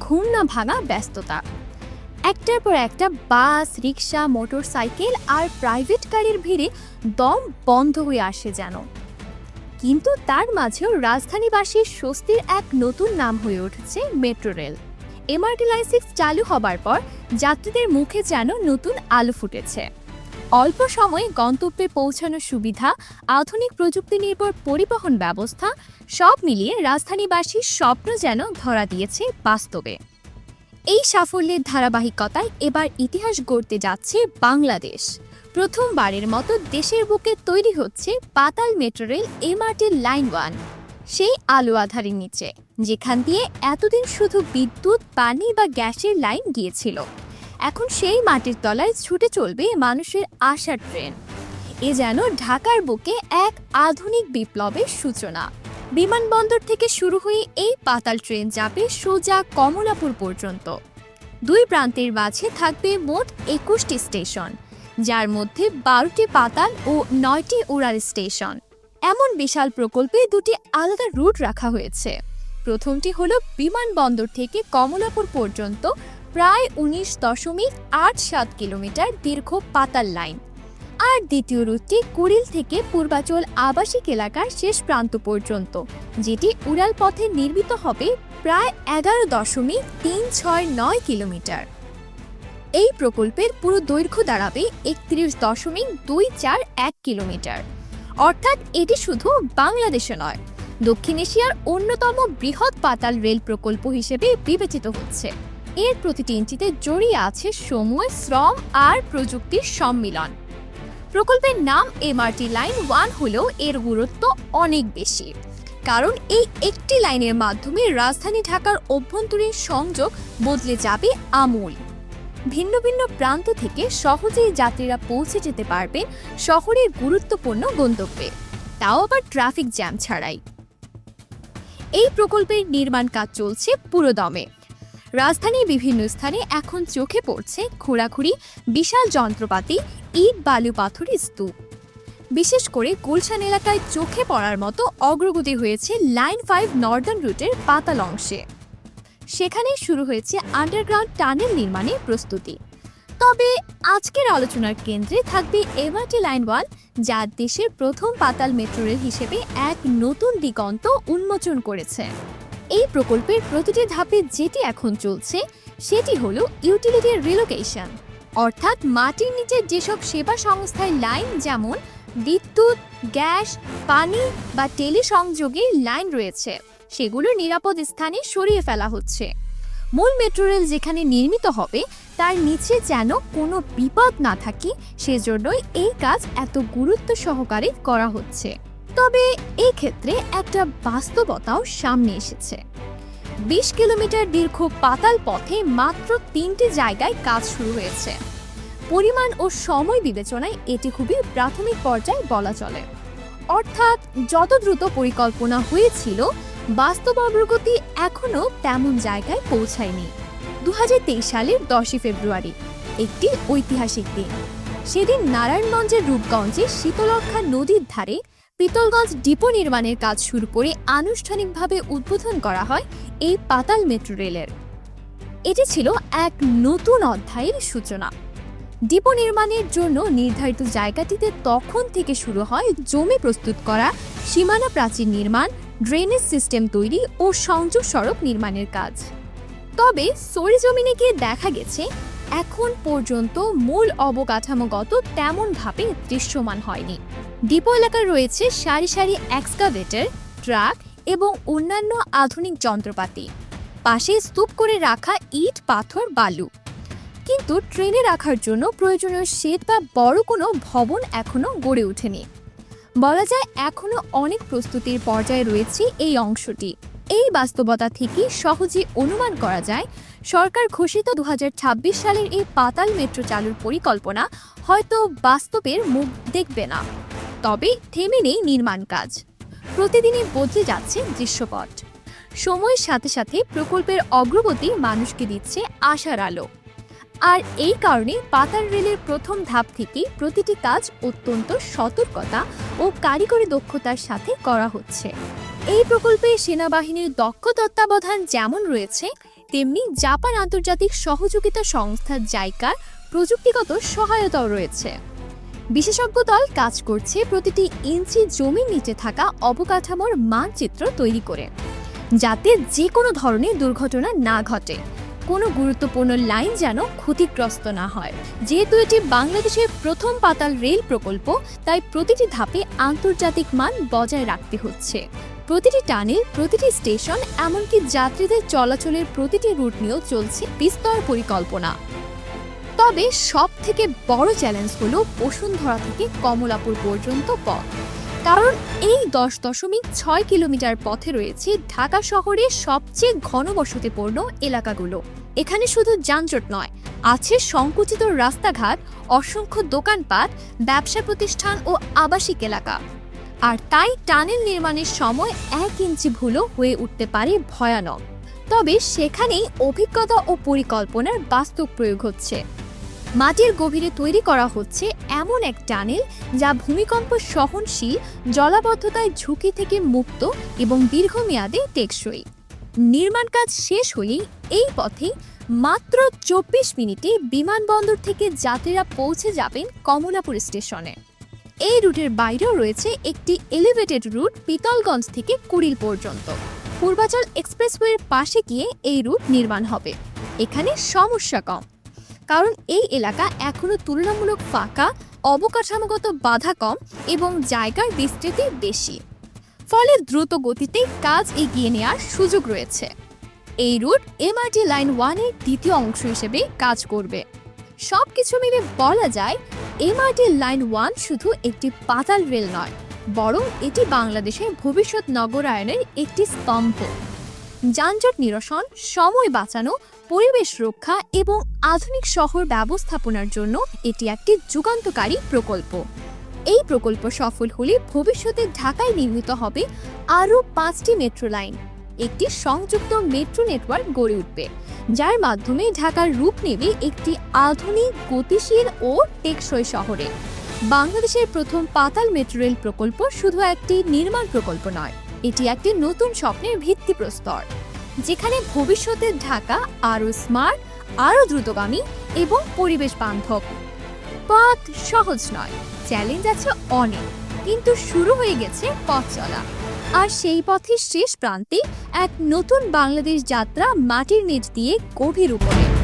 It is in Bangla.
ঘুম না ভাঙা ব্যস্ততা। একটার পর একটা বাস, রিক্সা মোটর সাইকেল আর প্রাইভেট গাড়ির ভিড়ে দম বন্ধ হয়ে আসে যেন। কিন্তু তার মাঝেও রাজধানীবাসীর স্বস্তির এক নতুন নাম হয়ে উঠেছে metro rail. MRT line six চালু হবার পর যাত্রীদের মুখে যেন নতুন আলো ফুটেছে। অল্প সময়ে গন্তব্যে পৌঁছানোর সুবিধা, আধুনিক প্রযুক্তি নির্ভর পরিবহন ব্যবস্থা, সব মিলিয়ে রাজধানীবাসীর স্বপ্ন যেন ধরা দিয়েছে বাস্তবে। এই সাফল্যের ধারাবাহিকতায় এবার ইতিহাস গড়তে যাচ্ছে বাংলাদেশ। প্রথমবারের মতো দেশের বুকে তৈরি হচ্ছে পাতাল metro rail MRT line one. সেই আলো আধারের নিচে, যেখান দিয়ে এতদিন শুধু বিদ্যুৎ, পানি বা গ্যাসের লাইন গিয়েছিল। এখন সেই মাটির তলায় ছুটে চলবে মানুষের আশার ট্রেন। এ যেন ঢাকার বুকে এক আধুনিক বিপ্লবের সূচনা। বিমানবন্দর থেকে শুরু হয়ে এই পাতাল ট্রেন যাবে সোজা কমলাপুর পর্যন্ত। দুই প্রান্তের মাঝে থাকবে মোট একুশটি স্টেশন, যার মধ্যে বারোটি পাতাল ও নয়টি উড়াল স্টেশন। এমন বিশাল প্রকল্পে দুটি আলাদা রুট রাখা হয়েছে। প্রথমটি হলো বিমানবন্দর থেকে কমলাপুর পর্যন্ত প্রায় উনিশ দশমিক আট সাত কিলোমিটার দীর্ঘ পাতাল লাইন। আর দ্বিতীয় রুটটি কুড়িল থেকে পূর্বাচল আবাসিক এলাকার শেষ প্রান্ত পর্যন্ত, যেটি উড়াল পথে নির্মিত হবে প্রায় এগারো দশমিক তিন ছয় নয় কিলোমিটার। এই প্রকল্পের পুরো দৈর্ঘ্য দাঁড়াবে একত্রিশ দশমিক দুই চার এক কিলোমিটার। অর্থাৎ এটি শুধু বাংলাদেশে নয়, দক্ষিণ এশিয়ার অন্যতম বৃহৎ পাতাল রেল প্রকল্প হিসেবে বিবেচিত হচ্ছে। এর প্রতিটি ইঞ্চিতে জড়িয়ে আছে সময়, শ্রম আর প্রযুক্তির সম্মিলন। প্রকল্পের নাম এমআরটি লাইন ওয়ান হলেও এর গুরুত্ব অনেক বেশি। কারণ এই একটি লাইনের মাধ্যমে রাজধানী ঢাকার অভ্যন্তরীণ সংযোগ বদলে যাবে আমূল। ভিন্ন ভিন্ন প্রান্ত থেকে সহজেই যাত্রীরা পৌঁছে যেতে পারবেন শহরের গুরুত্বপূর্ণ গন্তব্যে। তাও আবার ট্রাফিক জ্যাম ছাড়াই। এই প্রকল্পের নির্মাণ কাজ চলছে পুরোদমে। রাজধানীর বিভিন্ন স্থানে এখন চোখে পড়ছে খোঁড়াখুড়ি বিশাল যন্ত্রপাতি, ইট, বালু, পাথরের স্তূপ। বিশেষ করে গুলশান এলাকায় চোখে পড়ার মতো অগ্রগতি হয়েছে লাইন ফাইভ নর্দার্ন রুটের পাতাল অংশে। সেখানে শুরু হয়েছে আন্ডারগ্রাউন্ড টানেল নির্মাণের প্রস্তুতি। তবে আজকের আলোচনার কেন্দ্রে থাকবে এমআরটি লাইন ওয়ান, যা দেশের প্রথম পাতাল মেট্রো রেল হিসেবে এক নতুন দিগন্ত উন্মোচন করেছে। এই প্রকল্পের প্রতিটি ধাপে যেটি এখন চলছে, সেটি হল ইউটিলিটি রিলোকেশন অর্থাৎ মাটির নিচে যেসব সেবা সংস্থায় লাইন যেমন বিদ্যুৎ, গ্যাস, পানি বা টেলিসংযোগের লাইন রয়েছে, সেগুলো নিরাপদ স্থানে সরিয়ে ফেলা হচ্ছে। মূল মেট্রো রেল যেখানে নির্মিত হবে, তার নিচে যেন কোনো বিপদ না থাকে, সেজন্যই এই কাজ এত গুরুত্ব সহকারে করা হচ্ছে। তবে এই ক্ষেত্রে একটা বাস্তবতাও সামনে এসেছে। বিশ কিলোমিটার দীর্ঘ পাতাল পথে মাত্র তিনটি জায়গায় কাজ শুরু হয়েছে। পরিমাণ ও সময় বিবেচনায় এটি খুবই প্রাথমিক পর্যায়ে বলা চলে। অর্থাৎ যত দ্রুত পরিকল্পনা হয়েছিল, বাস্তব অগ্রগতি এখনও তেমন জায়গায় পৌঁছায়নি। দু হাজার তেইশ সালের দশই ফেব্রুয়ারি, একটি ঐতিহাসিক দিন। সেদিন নারায়ণগঞ্জের রূপগঞ্জে শীতলক্ষা নদীর ধারে পিতলগঞ্জ ডিপো নির্মাণের কাজ শুরু করে আনুষ্ঠানিকভাবে উদ্বোধন করা হয় এই পাতাল মেট্রো রেলের। এটি ছিল এক নতুন অধ্যায়ের সূচনা। ডিপো নির্মাণের জন্য নির্ধারিত জায়গাটিতে তখন থেকে শুরু হয় জমি প্রস্তুত করা, সীমানা প্রাচীর নির্মাণ, ড্রেনেজ সিস্টেম তৈরি ও সংযোগ সড়ক নির্মাণের কাজ। তবে সরিজমিনে গিয়ে দেখা গেছে, এখন পর্যন্ত মূল অবকাঠামোগত তেমনভাবে দৃশ্যমান হয়নি। ডিপো এলাকায় রয়েছে সারি সারি এক্সকাভেটর, ট্রাক এবং অন্যান্য আধুনিক যন্ত্রপাতি। পাশে স্তূপ করে রাখা ইট, পাথর, বালু। কিন্তু ট্রেনে রাখার জন্য প্রয়োজনীয় শেড বা বড় কোনো ভবন এখনও গড়ে ওঠেনি। বলা যায় এখনও অনেক প্রস্তুতির পর্যায়ে রয়েছে এই অংশটি। এই বাস্তবতা থেকে সহজে অনুমান করা যায়, সরকার ঘোষিত দু হাজার ছাব্বিশ সালের এই পাতাল মেট্রো চালুর পরিকল্পনা হয়তো বাস্তবের মুখ দেখবে না। তবে থেমে নেই নির্মাণ কাজ। প্রতিদিনই বদলে যাচ্ছে দৃশ্যপট। সময়ের সাথে সাথে প্রকল্পের অগ্রগতি মানুষকে দিচ্ছে আশার আলো। আর এই কারণে পাতাল রেলের প্রথম ধাপ থেকে প্রতিটি কাজ অত্যন্ত সতর্কতা ও কারিগরি দক্ষতার সাথে করা হচ্ছে। এই প্রকল্পে সেনাবাহিনীর দক্ষ তত্ত্বাবধান যেমন রয়েছে, তেমনি জাপান আন্তর্জাতিক সহযোগিতা সংস্থা জাইকার প্রযুক্তিগত সহায়তাও রয়েছে। বিশেষজ্ঞ দল কাজ করছে প্রতিটি ইঞ্চি জমির নিচে থাকা অবকাঠামোর মানচিত্র তৈরি করে, যাতে যে কোনো ধরনের দুর্ঘটনা না ঘটে। কোনো গুরুত্বপূর্ণ লাইন যেন ক্ষতিগ্রস্ত না হয়। যেহেতু এটি বাংলাদেশের প্রথম পাতাল রেল প্রকল্প, তাই প্রতিটি ধাপে আন্তর্জাতিক মান বজায় রাখতে হচ্ছে। প্রতিটি টানেল, প্রতিটি স্টেশন, এমনকি যাত্রীদের চলাচলের প্রতিটি রুট নিয়েও চলছে বিস্তর পরিকল্পনা। তবে সব থেকে বড় চ্যালেঞ্জ হলো বসুন্ধরা থেকে কমলাপুর পর্যন্ত পথ। কারণ এই দশ দশমিক ছয় কিলোমিটার পথে রয়েছে ঢাকা শহরের সবচেয়ে ঘনবসতিপূর্ণ এলাকাগুলো। এখানে শুধু যানজট নয়, আছে সংকুচিত রাস্তাঘাট, অসংখ্য দোকানপাট, ব্যবসা প্রতিষ্ঠান ও আবাসিক এলাকা। আর তাই টানেল নির্মাণের সময় এক ইঞ্চি ভুলও হয়ে উঠতে পারে ভয়ানক। তবে সেখানেই অভিজ্ঞতা ও পরিকল্পনার বাস্তব প্রয়োগ হচ্ছে। মাটির গভীরে তৈরি করা হচ্ছে এমন এক টানেল যা ভূমিকম্প সহনশীল, জলাবদ্ধতায় ঝুঁকি থেকে মুক্ত এবং দীর্ঘমেয়াদে টেকসই। নির্মাণ কাজ শেষ হলেই এই পথে মাত্র চব্বিশ মিনিটে বিমানবন্দর থেকে যাত্রীরা পৌঁছে যাবেন কমলাপুর স্টেশনে। এই রুটের বাইরেও রয়েছে একটি এলিভেটেড রুট পিতলগঞ্জ থেকে কুড়িল পর্যন্ত। পূর্বাচল এক্সপ্রেসওয়ের পাশে গিয়ে এই রুট নির্মাণ হবে। এখানে সমস্যা কম। কারণ এই এলাকা এখনও তুলনামূলক ফাঁকা, অবকাঠামোগত বাধা কম এবং জায়গার বিস্তৃতি বেশি। ফলে দ্রুত গতিতে কাজ এগিয়ে নেওয়ার সুযোগ রয়েছে। এই রুট এমআরটি লাইন ওয়ানের দ্বিতীয় অংশ হিসেবে কাজ করবে। সব কিছু মিলে বলা যায় এমআরটি লাইন ওয়ান শুধু একটি পাতাল রেল নয়, বরং এটি বাংলাদেশের ভবিষ্যৎ নগরায়নের একটি স্তম্ভ। যানজট নিরসন, সময় বাঁচানো পরিবেশ রক্ষা এবং আধুনিক শহর ব্যবস্থাপনার জন্য এটি একটি যুগান্তকারী প্রকল্প। এই প্রকল্প সফল হলে ভবিষ্যতে ঢাকায় নির্মিত হবে আরও পাঁচটি মেট্রো লাইন, একটি সংযুক্ত মেট্রো নেটওয়ার্ক গড়ে উঠবে, যার মাধ্যমে ঢাকার রূপ নেবে একটি আধুনিক, গতিশীল ও টেকসই শহরে। বাংলাদেশের প্রথম পাতাল মেট্রো রেল প্রকল্প শুধু একটি নির্মাণ প্রকল্প নয়, এটি একটি নতুন স্বপ্নের ভিত্তিপ্রস্তর। যেখানে ভবিষ্যতের ঢাকা আরও স্মার্ট, আরও দ্রুতগামী এবং পরিবেশ বান্ধব। পথ সহজ নয় চ্যালেঞ্জ আছে অনেক, কিন্তু শুরু হয়ে গেছে পথ চলা। আর সেই পথের শেষ প্রান্তে এক নতুন বাংলাদেশ যাত্রা মাটির নিচ দিয়ে গভীর উপরে।